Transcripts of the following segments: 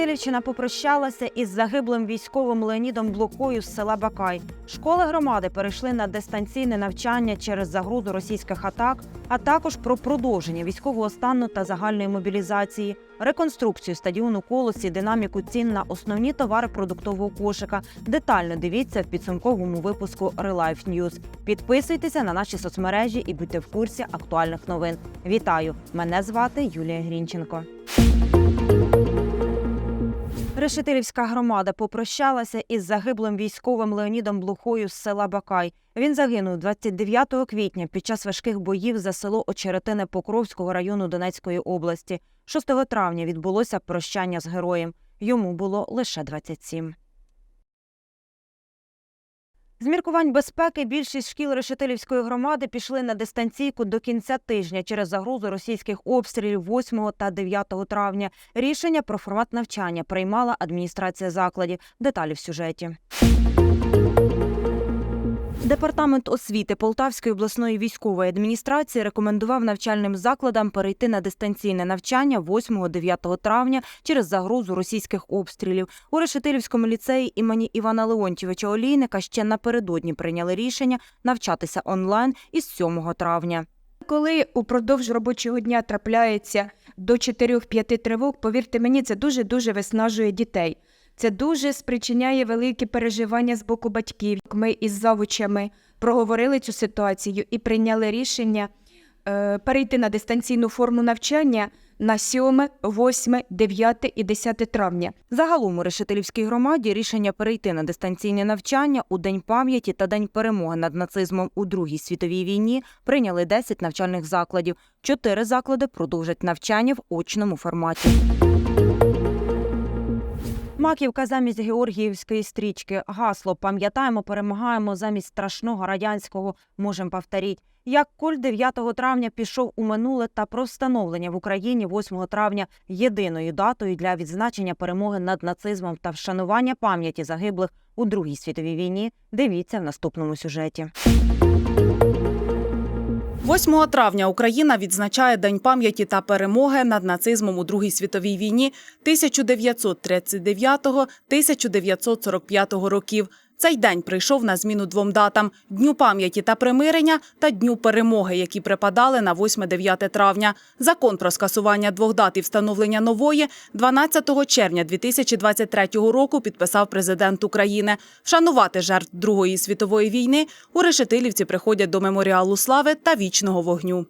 Решетилівщина попрощалася із загиблим військовим Леонідом Блокою з села Бакай. Школи громади перейшли на дистанційне навчання через загрозу російських атак, а також про продовження військового стану та загальної мобілізації, реконструкцію стадіону колосі, динаміку цін на основні товари продуктового кошика. Детально дивіться в підсумковому випуску Relife News. Підписуйтеся на наші соцмережі і будьте в курсі актуальних новин. Вітаю! Мене звати Юлія Грінченко. Решетилівська громада попрощалася із загиблим військовим Леонідом Блухою з села Бакай. Він загинув 29 квітня під час важких боїв за село Очеретине Покровського району Донецької області. 6 травня відбулося прощання з героєм. Йому було лише 27. З міркувань безпеки більшість шкіл Решетилівської громади пішли на дистанційку до кінця тижня через загрозу російських обстрілів 8 та 9 травня. Рішення про формат навчання приймала адміністрація закладів. Деталі в сюжеті. Департамент освіти Полтавської обласної військової адміністрації рекомендував навчальним закладам перейти на дистанційне навчання 8-9 травня через загрозу російських обстрілів. У Решетилівському ліцеї імені Івана Леонтьовича Олійника ще напередодні прийняли рішення навчатися онлайн із 7 травня. Коли упродовж робочого дня трапляється до 4-5 тривог, повірте мені, це дуже-дуже виснажує дітей. Це дуже спричиняє великі переживання з боку батьків. Ми із завучами проговорили цю ситуацію і прийняли рішення е, перейти на дистанційну форму навчання на 7, 8, 9 і 10 травня. Загалом у Решетилівській громаді рішення перейти на дистанційне навчання у День пам'яті та День перемоги над нацизмом у Другій світовій війні прийняли 10 навчальних закладів. Чотири заклади продовжать навчання в очному форматі. Маківка замість Георгіївської стрічки. Гасло Пам'ятаємо, перемагаємо замість страшного радянського можем повторіть. Як куль 9 травня пішов у минуле та про встановлення в Україні 8 травня єдиною датою для відзначення перемоги над нацизмом та вшанування пам'яті загиблих у Другій світовій війні. Дивіться в наступному сюжеті. 8 травня Україна відзначає День пам'яті та перемоги над нацизмом у Другій світовій війні 1939-1945 років. Цей день прийшов на зміну двом датам – Дню пам'яті та примирення та Дню перемоги, які припадали на 8-9 травня. Закон про скасування двох дат і встановлення нової 12 червня 2023 року підписав президент України. Вшанувати жертв Другої світової війни у Решетилівці приходять до меморіалу слави та вічного вогню.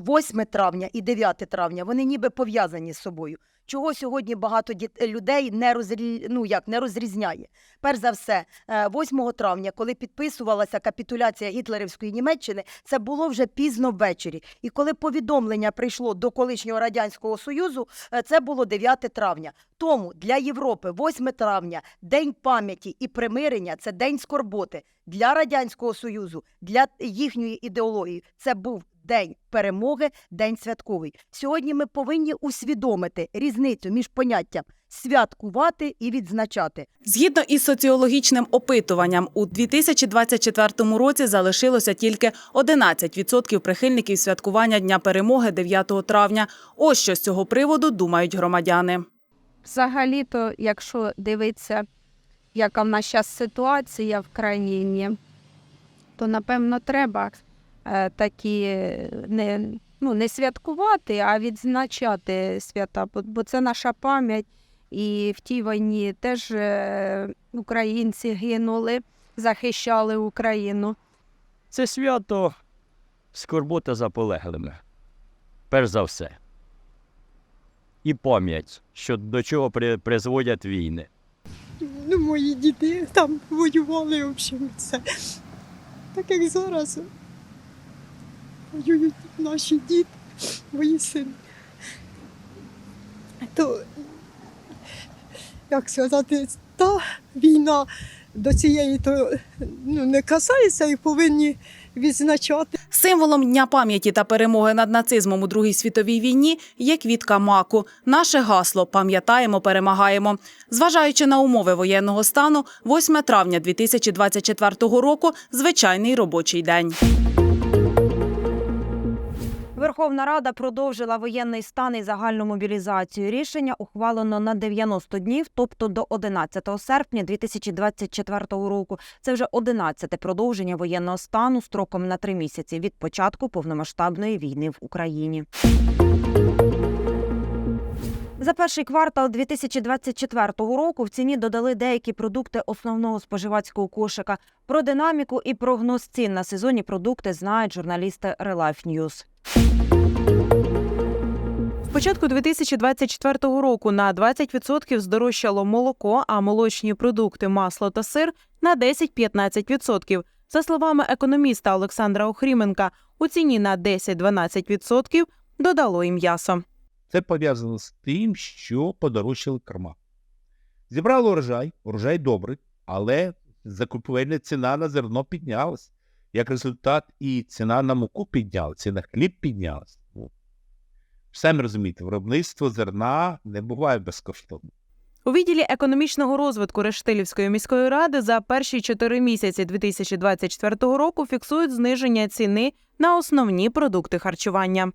8 травня і 9 травня вони ніби пов'язані з собою. Чого сьогодні багато діт- людей не розрі... ну, як, не розрізняє. Перш за все, е, 8 травня, коли підписувалася капітуляція гітлерівської Німеччини, це було вже пізно ввечері. І коли повідомлення прийшло до колишнього радянського союзу, е, це було 9 травня. Тому для Європи 8 травня день пам'яті і примирення це день скорботи. Для радянського союзу, для їхньої ідеології, це був день перемоги, день святковий. Сьогодні ми повинні усвідомити різницю між поняттям святкувати і відзначати. Згідно із соціологічним опитуванням, у 2024 році залишилося тільки 11% прихильників святкування Дня перемоги 9 травня. Ось що з цього приводу думають громадяни. Взагалі-то, якщо дивитися, яка в нас зараз ситуація в країні, то напевно треба такі е, не, ну, не святкувати, а відзначати свята, бо, бо це наша пам'ять. І в тій війні теж е, українці гинули, захищали Україну. Це свято скорбота за полеглими. Перш за все. І пам'ять, що до чого при, призводять війни. Ну, мої діти там воювали, в общем, все. Так як зараз воюють наші діти, мої сини. То, як сказати, та війна до цієї то ну, не касається і повинні відзначати. Символом Дня пам'яті та перемоги над нацизмом у Другій світовій війні є квітка маку. Наше гасло Пам'ятаємо, перемагаємо. Зважаючи на умови воєнного стану, 8 травня 2024 року – звичайний робочий день. Верховна Рада продовжила воєнний стан і загальну мобілізацію. Рішення ухвалено на 90 днів, тобто до 11 серпня 2024 року. Це вже 11-те продовження воєнного стану строком на три місяці від початку повномасштабної війни в Україні. За перший квартал 2024 року в ціні додали деякі продукти основного споживацького кошика. Про динаміку і прогноз цін на сезонні продукти знають журналісти Relife News. З початку 2024 року на 20% здорожчало молоко, а молочні продукти, масло та сир на 10-15%. За словами економіста Олександра Охріменка, у ціні на 10-12% додало і м'ясо. Це пов'язано з тим, що подорожчали корма. Зібрали урожай, урожай добрий, але закупівельна ціна на зерно піднялась. Як результат, і ціна на муку піднялася, ціна на хліб піднялась. Самі розумієте, виробництво зерна не буває безкоштовним. У відділі економічного розвитку Рештилівської міської ради за перші чотири місяці 2024 року фіксують зниження ціни на основні продукти харчування.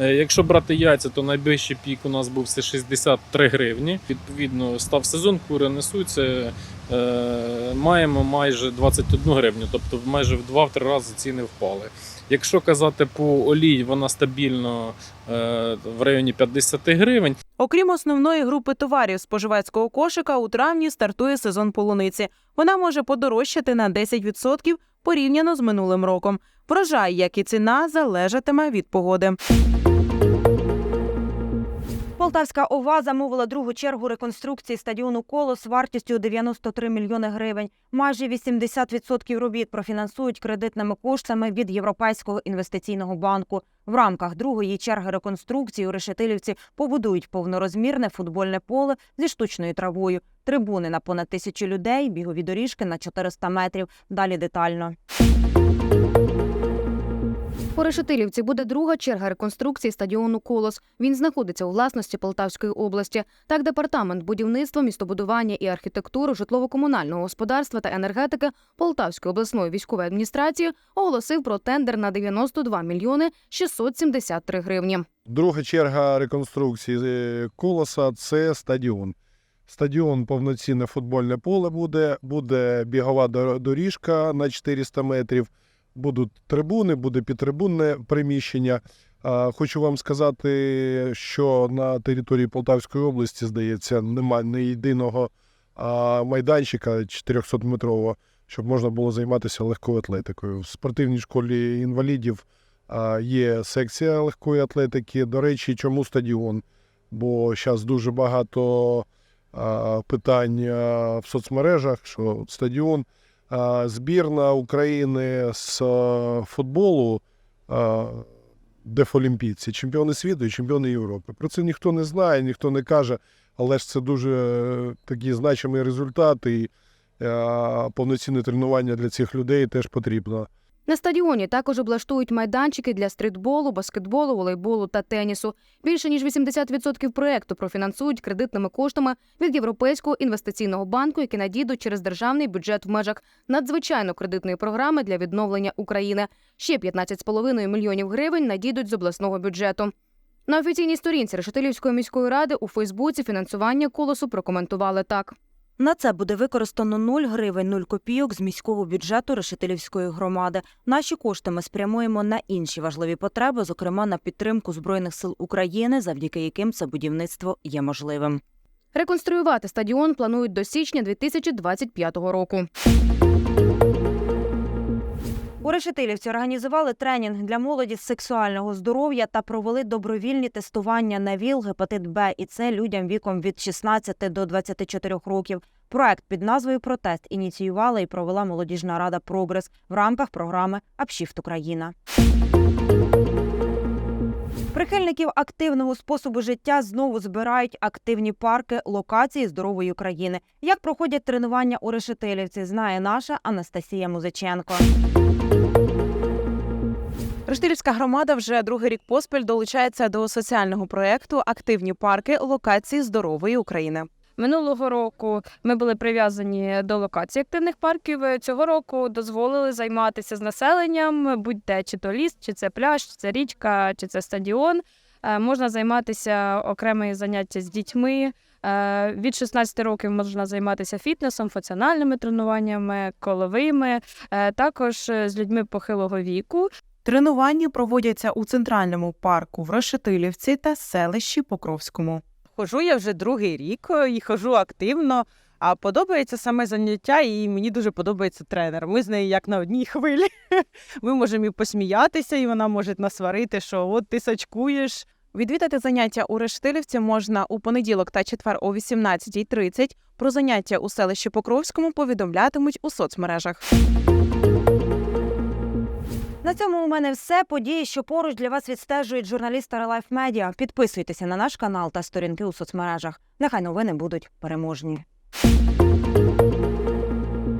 Е, Якщо брати яйця, то найближчий пік у нас був це 63 гривні. Відповідно, став сезон, кури несуться. Е, маємо майже 21 гривню, тобто майже в 2-3 рази ціни впали. Якщо казати по олії, вона стабільно е, в районі 50 гривень. Окрім основної групи товарів споживацького кошика, у травні стартує сезон полуниці. Вона може подорожчати на 10% порівняно з минулим роком. Врожай, як і ціна, залежатиме від погоди. Полтавська ОВА замовила другу чергу реконструкції стадіону Колос вартістю 93 мільйони гривень. Майже 80% робіт профінансують кредитними коштами від Європейського інвестиційного банку. В рамках другої черги реконструкції у Решетилівці побудують повнорозмірне футбольне поле зі штучною травою, трибуни на понад тисячу людей, бігові доріжки на 400 метрів. Далі детально. У Решетилівці буде друга черга реконструкції стадіону Колос. Він знаходиться у власності Полтавської області. Так, департамент будівництва, містобудування і архітектури, житлово-комунального господарства та енергетики Полтавської обласної військової адміністрації оголосив про тендер на 92 мільйони 673 гривні. Друга черга реконструкції е, колоса це стадіон. Стадіон повноцінне футбольне поле буде, буде бігова дор- доріжка на 400 метрів, будуть трибуни, буде підтрибунне приміщення. Хочу вам сказати, що на території Полтавської області, здається, немає ні єдиного майданчика 400-метрового, щоб можна було займатися легкою атлетикою. В спортивній школі інвалідів є секція легкої атлетики. До речі, чому стадіон? Бо зараз дуже багато питань в соцмережах, що стадіон, збірна України з футболу, дефолімпійці, чемпіони світу і чемпіони Європи. Про це ніхто не знає, ніхто не каже, але ж це дуже е, такі значимі результати. І, е, повноцінне тренування для цих людей теж потрібно. На стадіоні також облаштують майданчики для стрітболу, баскетболу, волейболу та тенісу. Більше ніж 80% проекту профінансують кредитними коштами від Європейського інвестиційного банку, які надійдуть через державний бюджет в межах надзвичайно кредитної програми для відновлення України. Ще 15,5 мільйонів гривень надійдуть з обласного бюджету. На офіційній сторінці Решетилівської міської ради у Фейсбуці фінансування колосу прокоментували так. На це буде використано 0 гривень 0 копійок з міського бюджету Решетилівської громади. Наші кошти ми спрямуємо на інші важливі потреби, зокрема на підтримку збройних сил України, завдяки яким це будівництво є можливим. Реконструювати стадіон планують до січня 2025 року. У Решетилівці організували тренінг для молоді з сексуального здоров'я та провели добровільні тестування на ВІЛ, гепатит Б і С людям віком від 16 до 24 років. Проект під назвою Протест ініціювала і провела молодіжна рада Прогрес в рамках програми Апшіфт Україна. Прихильників активного способу життя знову збирають активні парки локації здорової України. Як проходять тренування у Решетилівці, знає наша Анастасія Музиченко. Рештилівська громада вже другий рік поспіль долучається до соціального проєкту Активні парки локації здорової України. Минулого року ми були прив'язані до локацій активних парків. Цього року дозволили займатися з населенням, будь-де чи то ліс, чи це пляж, чи це річка, чи це стадіон. Е, Можна займатися окремі заняття з дітьми. Е, Від 16 років можна займатися фітнесом, функціональними тренуваннями, коловими, е, також з людьми похилого віку. Тренування проводяться у центральному парку в Решетилівці та селищі Покровському. Хожу я вже другий рік е, і хожу активно. А подобається саме заняття, і мені дуже подобається тренер. Ми з нею як на одній хвилі. Ми можемо і посміятися, і вона може насварити, що от ти сачкуєш. Відвідати заняття у Рештилівці можна у понеділок та четвер о 18.30. Про заняття у селищі Покровському повідомлятимуть у соцмережах. На цьому у мене все. Події, що поруч для вас відстежують журналісти Релайф Медіа. Підписуйтеся на наш канал та сторінки у соцмережах. Нехай новини будуть переможні.